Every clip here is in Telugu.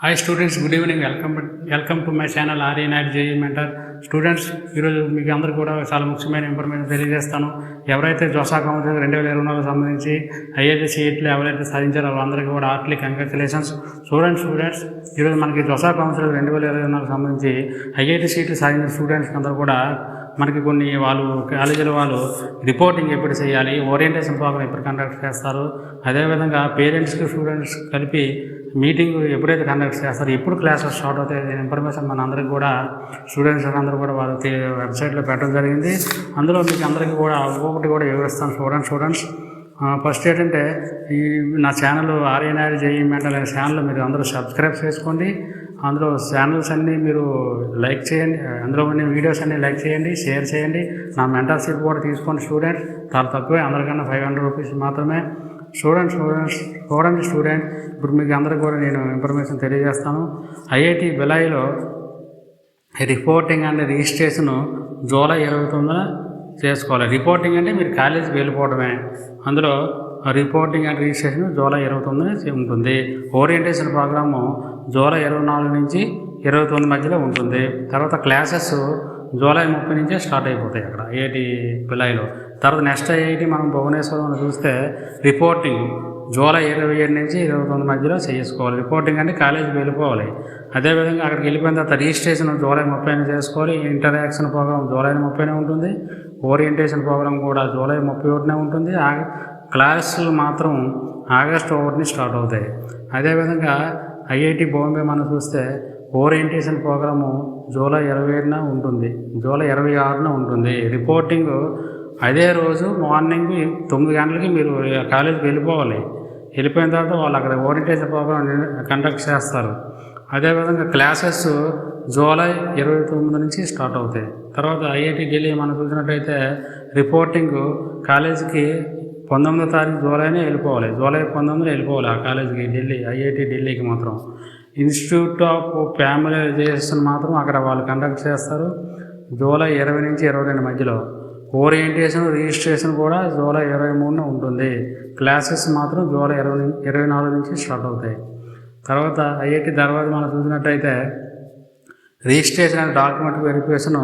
Hi students good evening welcome welcome to my channel R A Naidu J E mentor students ఈరోజు మీకు అందరికీ కూడా చాలా ముఖ్యమైన ఇన్ఫర్మేషన్ తెలియజేస్తాను. ఎవరైతే జోసా కౌన్సిల్ రెండు వేల ఇరవై నాలుగు సంబంధించి ఐఐటి సీట్లు ఎవరైతే సాధించారో వాళ్ళందరికీ కూడా హార్ట్లీ కంగ్రాచులేషన్స్ స్టూడెంట్స్ స్టూడెంట్స్ ఈరోజు మనకి జోసా కౌన్సిల్ రెండు వేల ఇరవై నాలుగు సంబంధించి ఐఐటి సీట్లు సాధించిన స్టూడెంట్స్ అందరూ కూడా మనకి కొన్ని వాళ్ళు కాలేజీల వాళ్ళు రిపోర్టింగ్ ఎప్పుడు చేయాలి ఓరియంటేషన్ ప్రోగ్రామ్ ఎప్పుడు కండక్ట్ చేస్తారు అదేవిధంగా పేరెంట్స్కి స్టూడెంట్స్ కలిపి మీటింగ్ ఎప్పుడైతే కండక్ట్ చేస్తారో ఎప్పుడు క్లాసెస్ స్టార్ట్ అవుతాయి ఇన్ఫర్మేషన్ మన అందరికి కూడా స్టూడెంట్స్ అందరూ కూడా వాళ్ళ వెబ్సైట్లో పెట్టడం జరిగింది. అందులో మీకు అందరికీ కూడా ఒక్కొక్కటి కూడా వివరిస్తాను స్టూడెంట్స్ స్టూడెంట్స్ ఫస్ట్ ఏంటంటే ఈ నా channel R A J E mental అనే ఛానల్ మీరు అందరూ సబ్స్క్రైబ్ చేసుకోండి. అందులో ఛానల్స్ అన్నీ మీరు లైక్ చేయండి. అందులో ఉన్న వీడియోస్ అన్నీ లైక్ చేయండి షేర్ చేయండి. నా మెంటర్షిప్ కూడా తీసుకోండి స్టూడెంట్స్ చాలా తక్కువే అందరికన్నా ఫైవ్ హండ్రెడ్ రూపీస్ మాత్రమే. స్టూడెంట్ స్టూడెంట్స్ స్టూడెంట్ స్టూడెంట్ ఇప్పుడు మీకు అందరికీ కూడా నేను ఇన్ఫర్మేషన్ తెలియజేస్తాను. ఐఐటి బిలాయిలో రిపోర్టింగ్ అండ్ రిజిస్ట్రేషన్ జూలై ఇరవై తొమ్మిదిన చేసుకోవాలి. రిపోర్టింగ్ అంటే మీరు కాలేజీకి వెళ్ళిపోవడమే. అందులో రిపోర్టింగ్ అండ్ రిజిస్ట్రేషన్ జూలై ఇరవై తొమ్మిది ఉంటుంది. ఓరియంటేషన్ ప్రోగ్రాము జూలై ఇరవై నాలుగు నుంచి ఇరవై తొమ్మిది మధ్యలో ఉంటుంది. తర్వాత క్లాసెస్ జూలై ముప్పై నుంచే స్టార్ట్ అయిపోతాయి అక్కడ ఏటి పిలాయిలో తర్వాత నెక్స్ట్ ఐఐటి మనం భువనేశ్వరంలో చూస్తే రిపోర్టింగ్ జూలై ఇరవై ఏడు నుంచి ఇరవై తొమ్మిది మధ్యలో చేసుకోవాలి. రిపోర్టింగ్ అంటే కాలేజీకి వెళ్ళిపోవాలి. అదేవిధంగా అక్కడికి వెళ్ళిపోయిన తర్వాత రిజిస్ట్రేషన్ జూలై ముప్పై చేసుకోవాలి. ఇంటరాక్షన్ ప్రోగ్రామ్ జూలై ముప్పైనే ఉంటుంది. ఓరియంటేషన్ ప్రోగ్రామ్ కూడా జూలై ముప్పై ఒకటినే ఉంటుంది. ఆ క్లాసులు మాత్రం ఆగస్టు ఒకటిని స్టార్ట్ అవుతాయి. అదేవిధంగా ఐఐటి బాంబే మనం చూస్తే ఓరియంటేషన్ ప్రోగ్రాము జూలై ఇరవై ఏడున ఉంటుంది. జూలై ఇరవై ఆరున ఉంటుంది. రిపోర్టింగ్ అదే రోజు మార్నింగ్ తొమ్మిది గంటలకి మీరు కాలేజీకి వెళ్ళిపోవాలి. వెళ్ళిపోయిన తర్వాత వాళ్ళు అక్కడ ఓరియంటేషన్ ప్రోగ్రామ్ కండక్ట్ చేస్తారు. అదేవిధంగా క్లాసెస్ జూలై ఇరవై తొమ్మిది నుంచి స్టార్ట్ అవుతాయి. తర్వాత ఐఐటి ఢిల్లీ మనం చూసినట్టయితే రిపోర్టింగ్ కాలేజీకి పంతొమ్మిదో తారీఖు జూలైనే వెళ్ళిపోవాలి. జూలై పంతొమ్మిదిలో వెళ్ళిపోవాలి ఆ కాలేజీకి ఢిల్లీ ఐఐటి ఢిల్లీకి మాత్రం. ఇన్స్టిట్యూట్ ఆఫ్ ఫ్యామిలైజేషన్ మాత్రం అక్కడ వాళ్ళు కండక్ట్ చేస్తారు. జూలై ఇరవై నుంచి ఇరవై రెండు మధ్యలో. ఓరియంటేషన్ రిజిస్ట్రేషన్ కూడా జూలై ఇరవై మూడున ఉంటుంది. క్లాసెస్ మాత్రం జూలై ఇరవై ఇరవై నాలుగు నుంచి స్టార్ట్ అవుతాయి. తర్వాత ఐఐటి తర్వాత మనం చూసినట్టయితే registration and document verification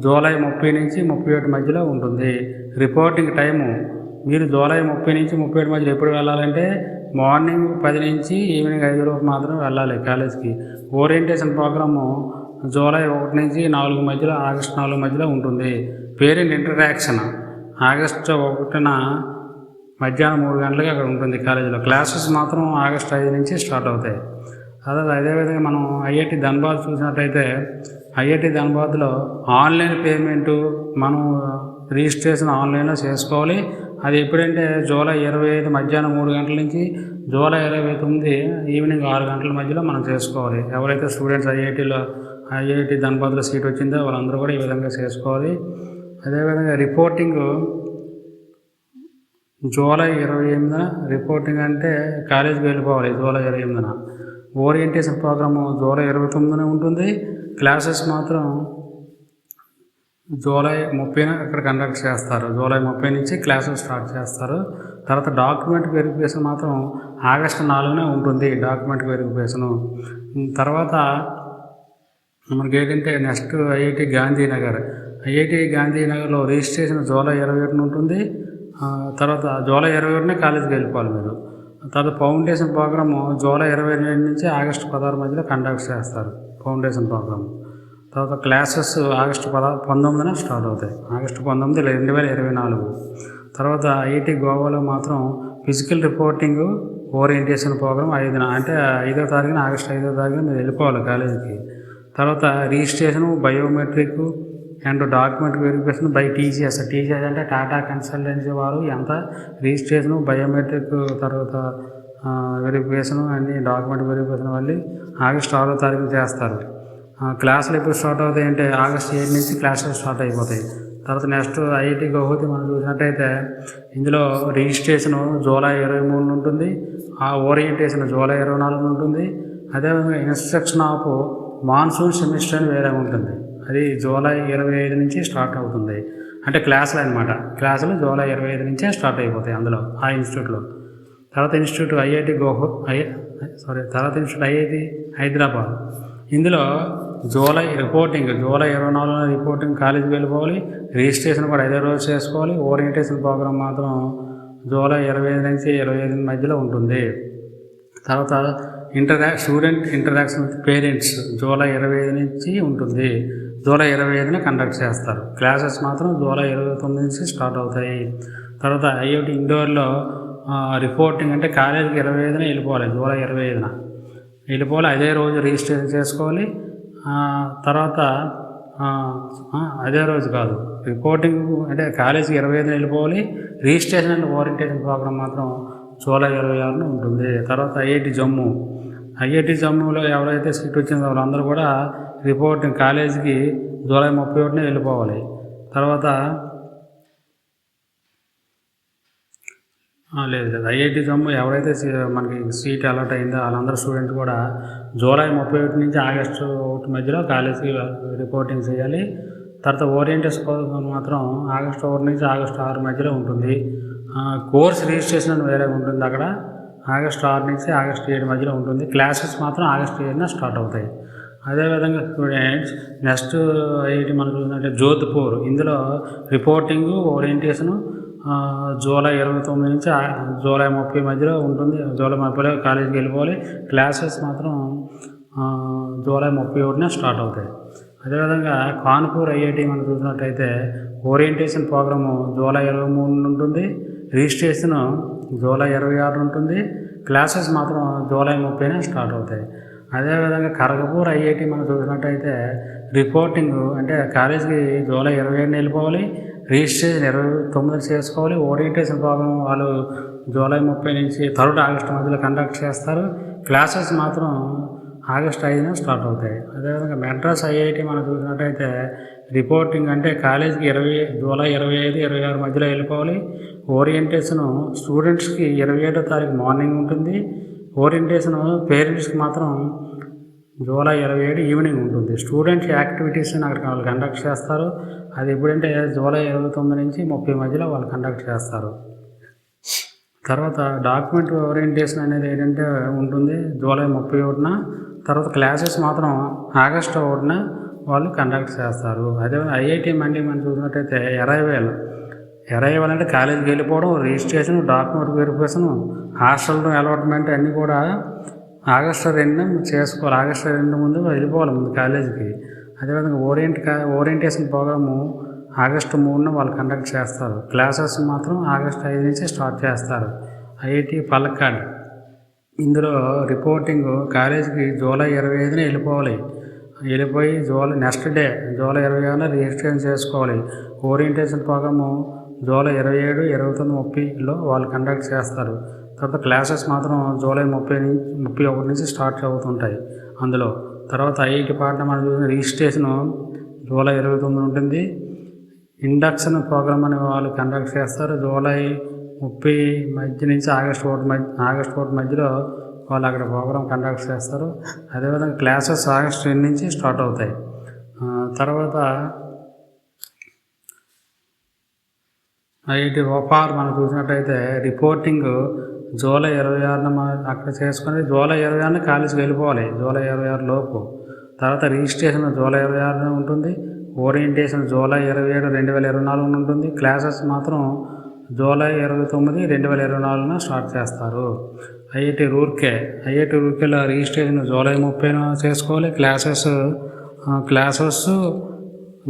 July ముప్పై నుంచి ముప్పై ఒకటి మధ్యలో ఉంటుంది. రిపోర్టింగ్ టైము మీరు జూలై ముప్పై నుంచి ముప్పై ఏడు మధ్యలో ఎప్పుడు వెళ్ళాలంటే మార్నింగ్ పది నుంచి ఈవినింగ్ ఐదు లోపు మాత్రం వెళ్ళాలి కాలేజ్కి. ఓరియంటేషన్ ప్రోగ్రాము జూలై ఒకటి నుంచి నాలుగు మధ్యలో ఆగస్ట్ నాలుగు మధ్యలో ఉంటుంది. పేరెంట్ ఇంటరాక్షన్ ఆగస్టు ఒకటిన మధ్యాహ్నం మూడు గంటలకి అక్కడ ఉంటుంది కాలేజీలో. క్లాసెస్ మాత్రం ఆగస్టు ఐదు నుంచి స్టార్ట్ అవుతాయి. అదే అదేవిధంగా మనం ఐఐటి ధన్బాద్ చూసినట్టయితే ఐఐటి ధన్బాద్లో ఆన్లైన్ పేమెంటు మనం రిజిస్ట్రేషన్ ఆన్లైన్లో చేసుకోవాలి. అది ఎప్పుడంటే జూలై ఇరవై ఐదు మధ్యాహ్నం మూడు గంటల నుంచి జూలై ఇరవై తొమ్మిది ఈవినింగ్ ఆరు గంటల మధ్యలో మనం చేసుకోవాలి. ఎవరైతే స్టూడెంట్స్ ఐఐటిలో ఐఐటి ధనబాద్లో సీట్ వచ్చిందో వాళ్ళందరూ కూడా ఈ విధంగా చేసుకోవాలి. అదేవిధంగా రిపోర్టింగ్ జూలై ఇరవై ఎనిమిదిన రిపోర్టింగ్ అంటే కాలేజీకి వెళ్ళిపోవాలి జూలై ఇరవై ఎనిమిదిన. ఓరియంటేషన్ ప్రోగ్రాము జూలై ఇరవై తొమ్మిదిన ఉంటుంది. క్లాసెస్ మాత్రం జూలై ముప్పైన అక్కడ కండక్ట్ చేస్తారు. జూలై ముప్పై నుంచి క్లాసులు స్టార్ట్ చేస్తారు. తర్వాత డాక్యుమెంట్ వెరిఫికేషన్ మాత్రం ఆగస్టు నాలుగునే ఉంటుంది డాక్యుమెంట్ వెరిఫికేషను. తర్వాత మనకి ఏంటంటే నెక్స్ట్ ఐఐటి గాంధీనగర్. ఐఐటి గాంధీనగర్లో రిజిస్ట్రేషన్ జూలై ఇరవై ఒకటిన ఉంటుంది. తర్వాత జూలై ఇరవై ఒకటినే కాలేజీకి వెళ్ళిపోవాలి మీరు. తర్వాత ఫౌండేషన్ ప్రోగ్రాము జూలై ఇరవై రెండు నుంచి ఆగస్టు పదహారు మధ్యలో కండక్ట్ చేస్తారు ఫౌండేషన్ ప్రోగ్రామ్. తర్వాత క్లాసెస్ ఆగస్టు పద పంతొమ్మిదిన స్టార్ట్ అవుతాయి. ఆగస్టు పంతొమ్మిది రెండు వేల ఇరవై నాలుగు. తర్వాత ఐఐటి గోవాలో మాత్రం ఫిజికల్ రిపోర్టింగ్ ఓరియంటేషన్ ప్రోగ్రామ్ ఐదున అంటే ఐదో తారీఖున ఆగస్టు ఐదో తారీఖున మీరు వెళ్ళిపోవాలి కాలేజీకి. తర్వాత registration biometric and document verification by TGS. TGS అంటే టాటా కన్సల్టెన్సీ వారు ఎంత రిజిస్ట్రేషను బయోమెట్రిక్ తర్వాత వెరిఫికేషన్ అన్ని డాక్యుమెంట్ వెరిఫికేషన్ మళ్ళీ ఆగస్టు ఆరో తారీఖు చేస్తారు. క్లాసులు ఎప్పుడు స్టార్ట్ అవుతాయి అంటే ఆగస్ట్ ఏడు నుంచి క్లాసులు స్టార్ట్ అయిపోతాయి. తర్వాత నెక్స్ట్ ఐఐటి గౌహతి మనం చూసినట్టయితే ఇందులో రిజిస్ట్రేషన్ జూలై ఇరవై మూడు ఉంటుంది. ఆ ఓరియంటేషన్ జూలై ఇరవై నాలుగు ఉంటుంది. అదేవిధంగా ఇన్స్ట్రక్షన్ ఆఫ్ మాన్సూన్ సెమిస్టర్ అని వేరే ఉంటుంది. అది జూలై ఇరవై ఐదు నుంచి స్టార్ట్ అవుతుంది. అంటే క్లాసులు అనమాట క్లాసులు జూలై ఇరవై ఐదు నుంచే స్టార్ట్ అయిపోతాయి అందులో ఆ ఇన్స్టిట్యూట్లో. తర్వాత ఇన్స్టిట్యూట్ ఐఐటి గోహో ఐ సారీ తర్వాత ఇన్స్టిట్యూట్ ఐఐటి హైదరాబాద్. ఇందులో జూలై రిపోర్టింగ్ జూలై ఇరవై నాలుగున రిపోర్టింగ్ కాలేజీకి వెళ్ళిపోవాలి. రిజిస్ట్రేషన్ కూడా ఐదో రోజు చేసుకోవాలి. ఓరియంటేషన్ ప్రోగ్రామ్ మాత్రం జూలై ఇరవై ఐదు నుంచి ఇరవై ఐదు మధ్యలో ఉంటుంది. తర్వాత ఇంటరా student interaction with parents July ఇరవై ఐదు నుంచి ఉంటుంది. జూలై ఇరవై ఐదున కండక్ట్ చేస్తారు. క్లాసెస్ మాత్రం జూలై ఇరవై తొమ్మిది నుంచి స్టార్ట్ అవుతాయి. తర్వాత ఐఐటి ఇండోర్లో రిపోర్టింగ్ అంటే కాలేజీకి ఇరవై ఐదున వెళ్ళిపోవాలి జూలై ఇరవై ఐదున. వెళ్ళిపోవాలి అదే రోజు రిజిస్ట్రేషన్ చేసుకోవాలి. తర్వాత అదే రోజు కాదు. రిపోర్టింగ్ అంటే కాలేజీకి ఇరవై ఐదున వెళ్ళిపోవాలి. రిజిస్ట్రేషన్ అండ్ ఓరియంటేషన్ ప్రోగ్రామ్ మాత్రం జూలై ఇరవై ఆరున ఉంటుంది. తర్వాత ఐఐటి జమ్మూ. ఐఐటి జమ్మూలో ఎవరైతే సీట్ వచ్చిందో వాళ్ళందరూ కూడా రిపోర్టింగ్ కాలేజీకి జూలై ముప్పై ఒకటిన వెళ్ళిపోవాలి. తర్వాత ఆ, లేదు లేదు. ఐఐటి జమ్ము ఎవరైతే మనకి సీట్ అలాట్ అయిందో వాళ్ళందరూ స్టూడెంట్ కూడా జూలై ముప్పై ఒకటి నుంచి ఆగస్టు ఒకటి మధ్యలో కాలేజీకి రిపోర్టింగ్ చేయాలి. తర్వాత ఓరియంటేషన్ కోసం మాత్రం ఆగస్టు ఒకటి నుంచి ఆగస్టు ఆరు మధ్యలో ఉంటుంది. కోర్స్ రిజిస్ట్రేషన్ వేరే ఉంటుంది అక్కడ. ఆగస్టు ఆరు నుంచి ఆగస్టు ఏడు మధ్యలో ఉంటుంది. క్లాసెస్ మాత్రం ఆగస్టు ఏడున స్టార్ట్ అవుతాయి. అదేవిధంగా స్టూడెంట్స్ నెక్స్ట్ ఐఐటి మనం చూసినట్టే జోధ్పూర్. ఇందులో రిపోర్టింగు ఓరియంటేషను జూలై ఇరవై తొమ్మిది నుంచి ఆ- జూలై ముప్పై మధ్యలో ఉంటుంది. జూలై ముప్పైలో కాలేజీకి వెళ్ళిపోవాలి. క్లాసెస్ మాత్రం జూలై ముప్పై ఒకటిన స్టార్ట్ అవుతాయి. అదేవిధంగా కాన్పూర్ ఐఐటి మనం చూసినట్టయితే ఓరియంటేషన్ ప్రోగ్రాము జూలై ఇరవై మూడు ఉంటుంది. రిజిస్ట్రేషన్ జూలై ఇరవై ఆరు ఉంటుంది. క్లాసెస్ మాత్రం జూలై ముప్పైన స్టార్ట్ అవుతాయి. అదేవిధంగా ఖరగపూర్ ఐఐటి మనం చూసినట్టయితే రిపోర్టింగ్ అంటే కాలేజీకి జూలై ఇరవై ఏడున వెళ్ళిపోవాలి. రిజిస్ట్రేషన్ ఇరవై తొమ్మిది చేసుకోవాలి. ఓరియంటేషన్ ప్రోగ్రామ్ వాళ్ళు జూలై ముప్పై నుంచి థర్డ్ ఆగస్టు మధ్యలో కండక్ట్ చేస్తారు. క్లాసెస్ మాత్రం ఆగస్ట్ ఐదున స్టార్ట్ అవుతాయి. అదేవిధంగా మెడ్రాస్ ఐఐటి మనం చూసినట్టయితే రిపోర్టింగ్ అంటే కాలేజీకి ఇరవై జూలై ఇరవై ఐదు ఇరవై ఆరు మధ్యలో వెళ్ళిపోవాలి. ఓరియంటేషన్ స్టూడెంట్స్కి ఇరవై ఏడో తారీఖు మార్నింగ్ ఉంటుంది. ఓరియంటేషన్ పేరెంట్స్కి మాత్రం జూలై ఇరవై ఏడు ఈవినింగ్ ఉంటుంది. స్టూడెంట్స్ యాక్టివిటీస్ని అక్కడ వాళ్ళు కండక్ట్ చేస్తారు. అది ఎప్పుడంటే జూలై ఇరవై తొమ్మిది నుంచి ముప్పై మధ్యలో వాళ్ళు కండక్ట్ చేస్తారు. తర్వాత డాక్యుమెంట్ ఓరియంటేషన్ అనేది ఏంటంటే ఉంటుంది జూలై ముప్పై ఒకటిన తర్వాత క్లాసెస్ మాత్రం ఆగస్టు ఒకటిన వాళ్ళు కండక్ట్ చేస్తారు. అదే ఐఐటి మండి మనం చూసినట్టయితే ఎరైవేల్ ఎరైవేల్ అంటే కాలేజీకి వెళ్ళిపోవడం registration document verification hostel allotment అన్నీ కూడా ఆగస్టు రెండు చేసుకోవాలి. ఆగస్టు రెండు ముందు వెళ్ళిపోవాలి ముందు కాలేజీకి. అదేవిధంగా ఓరియంట్ ఓరియంటేషన్ ప్రోగ్రాము ఆగస్టు మూడున వాళ్ళు కండక్ట్ చేస్తారు. క్లాసెస్ మాత్రం ఆగస్టు ఐదు నుంచి స్టార్ట్ చేస్తారు. ఐఐటి పలక్కాడ్. ఇందులో రిపోర్టింగ్ కాలేజీకి జూలై ఇరవై ఐదున వెళ్ళిపోవాలి. వెళ్ళిపోయి జూలై నెక్స్ట్ డే జూలై ఇరవై ఆరున రిజిస్ట్రేషన్ చేసుకోవాలి. ఓరియంటేషన్ ప్రోగ్రాము జూలై ఇరవై ఏడు ఇరవై తొమ్మిది ముప్పైలో వాళ్ళు కండక్ట్ చేస్తారు. తర్వాత క్లాసెస్ మాత్రం జూలై ముప్పై నుంచి ముప్పై ఒకటి నుంచి స్టార్ట్ అవుతుంటాయి. అందులో తర్వాత ఐఐటి పాటన మనం చూసిన రిజిస్ట్రేషన్ జూలై ఇరవై తొమ్మిది ఉంటుంది. ఇండక్షన్ ప్రోగ్రామ్ అని వాళ్ళు కండక్ట్ చేస్తారు. జూలై ముప్పై మధ్య నుంచి ఆగస్ట్ ఒకటి మధ్య ఆగస్ట్ ఒకటి మధ్యలో వాళ్ళు అక్కడ ప్రోగ్రామ్ కండక్ట్ చేస్తారు. అదేవిధంగా క్లాసెస్ ఆగస్ట్ రెండు నుంచి స్టార్ట్ అవుతాయి. తర్వాత ఐఐటి ఓఫార్ మనం చూసినట్టయితే రిపోర్టింగ్ జూలై ఇరవై ఆరున మనం అక్కడ చేసుకుని జూలై ఇరవై ఆరున కాలేజీకి వెళ్ళిపోవాలి. జూలై ఇరవై ఆరు లోపు. తర్వాత రిజిస్ట్రేషన్ జూలై ఇరవై ఆరున ఉంటుంది. ఓరియంటేషన్ జూలై ఇరవై ఏడు రెండు వేల ఇరవై నాలుగున ఉంటుంది. క్లాసెస్ మాత్రం జూలై ఇరవై తొమ్మిది రెండు వేల ఇరవై నాలుగున స్టార్ట్ చేస్తారు. ఐఐటి రూర్కే. ఐఐటి రూర్కేలో రిజిస్ట్రేషన్ జూలై ముప్పైన చేసుకోవాలి. క్లాసెస్ క్లాసెస్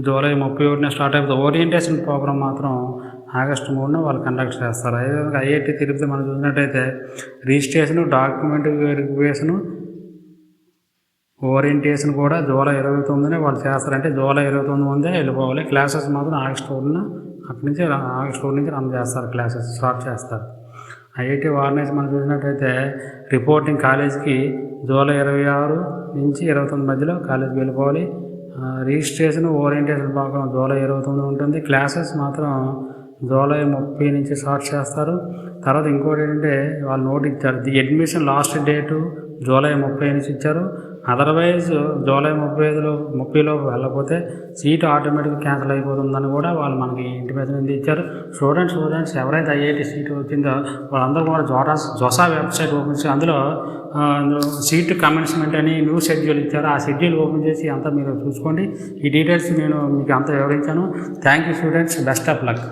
జూలై ముప్పై ఒకటిన స్టార్ట్ అయిపోతుంది ఓరియంటేషన్ ప్రోగ్రామ్ మాత్రం ఆగస్టు మూడున వాళ్ళు కండక్ట్ చేస్తారు. అదేవిధంగా ఐఐటి తిరుపతి మనం చూసినట్టయితే రిజిస్ట్రేషన్ డాక్యుమెంట్ వెరిఫికేషను ఓరియంటేషన్ కూడా జూలై ఇరవై తొమ్మిదినే వాళ్ళు చేస్తారు. అంటే జూలై ఇరవై తొమ్మిది ముందే వెళ్ళిపోవాలి. క్లాసెస్ మాత్రం ఆగస్ట్ ఒకటిన అక్కడి నుంచి ఆగస్ట్ ఒకటి నుంచి రన్ చేస్తారు క్లాసెస్ స్టార్ట్ చేస్తారు. ఐఐటి వార్నెస్ మనం చూసినట్టయితే రిపోర్టింగ్ కాలేజ్కి జూలై ఇరవై ఆరు నుంచి ఇరవై తొమ్మిది మధ్యలో కాలేజ్కి వెళ్ళిపోవాలి. రిజిస్ట్రేషన్ ఓరియంటేషన్ భాగం జూలై ఇరవై తొమ్మిది ఉంటుంది. క్లాసెస్ మాత్రం జూలై ముప్పై నుంచి స్టార్ట్ చేస్తారు. తర్వాత ఇంకోటి ఏంటంటే వాళ్ళు నోట్ ఇచ్చారు the admission last date July ముప్పై నుంచి ఇచ్చారు. అదర్వైజ్ జూలై ముప్పై ఐదులో ముప్పైలో వెళ్ళకపోతే సీట్ ఆటోమేటిక్గా క్యాన్సిల్ అయిపోతుందని కూడా వాళ్ళు మనకి ఇంటిమేషన్ అనేది ఇచ్చారు. స్టూడెంట్స్ స్టూడెంట్స్ ఎవరైతే ఐఐటి సీట్ వచ్చిందో వాళ్ళందరూ కూడా జోటా జోసా వెబ్సైట్ ఓపెన్ చేసి అందులో సీట్ కమెన్స్మెంట్ అని న్యూ షెడ్యూల్ ఇచ్చారు. ఆ షెడ్యూల్ ఓపెన్ చేసి అంతా మీరు చూసుకోండి. ఈ డీటెయిల్స్ నేను మీకు అంతా వివరించాను. Thank you students. Best of luck.